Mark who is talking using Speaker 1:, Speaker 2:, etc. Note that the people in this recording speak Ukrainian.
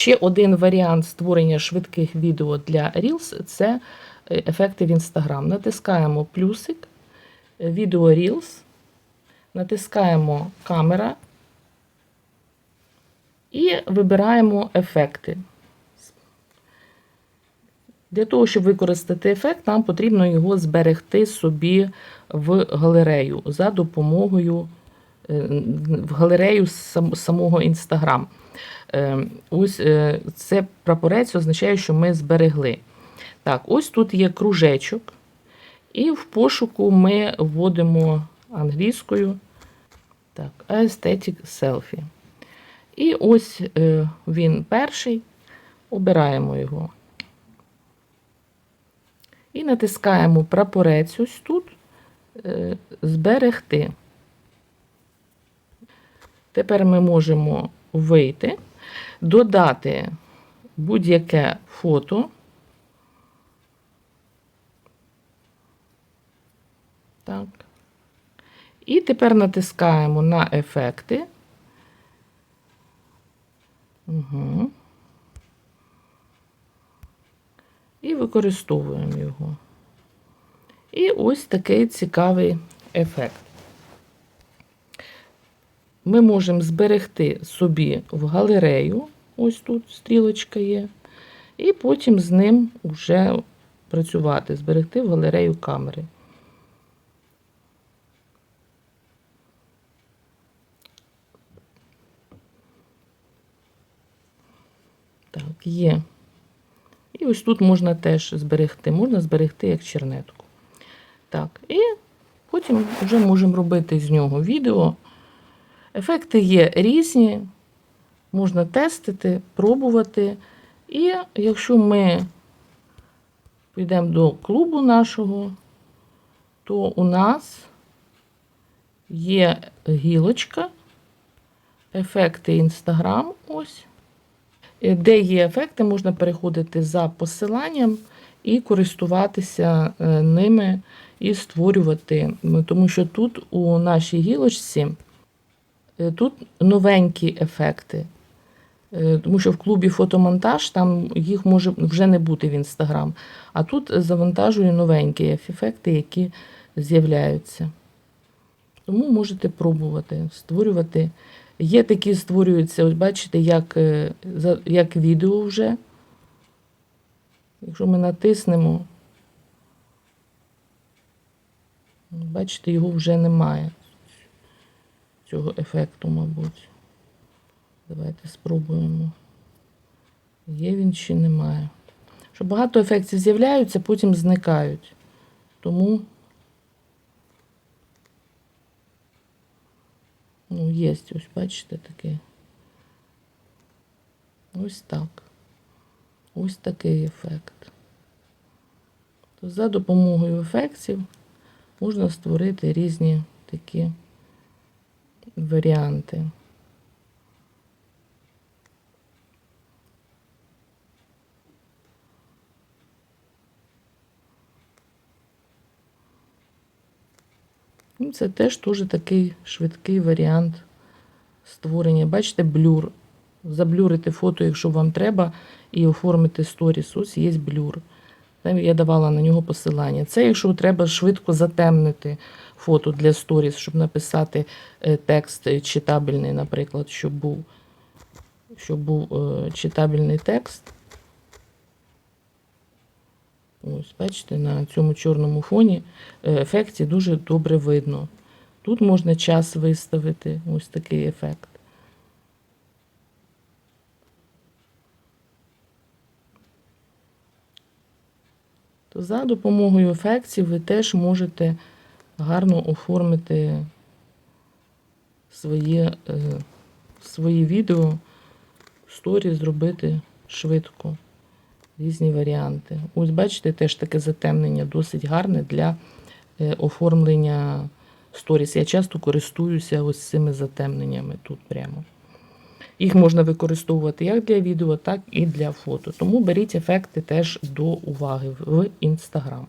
Speaker 1: Ще один варіант створення швидких відео для Reels – це е, ефекти в Instagram. Натискаємо плюсик, відео Reels, натискаємо камера і вибираємо ефекти. Для того, щоб використати ефект, нам потрібно його зберегти собі в галерею за допомогою в галерею самого Instagram. Е, Ось е, це прапорець означає, що ми зберегли. Так, ось тут є кружечок, і в пошуку ми вводимо англійською так, Aesthetic Selfie. І ось е, він перший, обираємо його. І натискаємо прапорець ось тут е, зберегти. Тепер ми можемо вийти, додати будь-яке фото. Так. І тепер натискаємо на ефекти. Угу. І використовуємо його. І ось такий цікавий ефект. Ми можемо зберегти собі в галерею, ось тут стрілочка є, і потім з ним вже працювати, зберегти в галерею камери. Так, є. І ось тут можна теж зберегти, можна зберегти як чернетку. Так, і потім вже можемо робити з нього відео. Ефекти є різні, можна тестити, пробувати. І якщо ми підемо до клубу нашого, то у нас є гілочка, ефекти Instagram, ось. Де є ефекти, можна переходити за посиланням і користуватися е, ними і створювати. Тому що тут у нашій гілочці тут новенькі ефекти. Е, Тому що в клубі фотомонтаж там їх може вже не бути в інстаграм. А тут завантажую новенькі ефекти, які з'являються. Тому можете пробувати створювати. Є такі створюються, ось бачите, як, е, як відео вже. Якщо ми натиснемо, бачите, його вже немає. Цього ефекту, мабуть. Давайте спробуємо. Є він чи немає. Що багато ефектів з'являються, потім зникають. Тому Ну, є, ось бачите таке. Ось так. Ось такий ефект. То за допомогою ефектів можна створити різні такі варіанти. Ну, Це теж дуже такий швидкий варіант створення. Бачите, блюр. Заблюрити фото, якщо вам треба, і оформити сторіс. Ось є блюр. Я давала на нього посилання. Це якщо треба швидко затемнити фото для сторіс, щоб написати е, текст е, читабельний, наприклад, щоб був, щоб був е, читабельний текст. Ось, бачите, на цьому чорному фоні ефекті дуже добре видно. Тут можна час виставити, ось такий ефект. То за допомогою ефектів ви теж можете гарно оформити своє, е, свої відео, сторі зробити швидко різні варіанти. Ось бачите, теж таке затемнення досить гарне для е, оформлення сторіс. Я часто користуюся ось цими затемненнями тут прямо. Їх можна використовувати як для відео, так і для фото. Тому беріть ефекти теж до уваги в Instagram.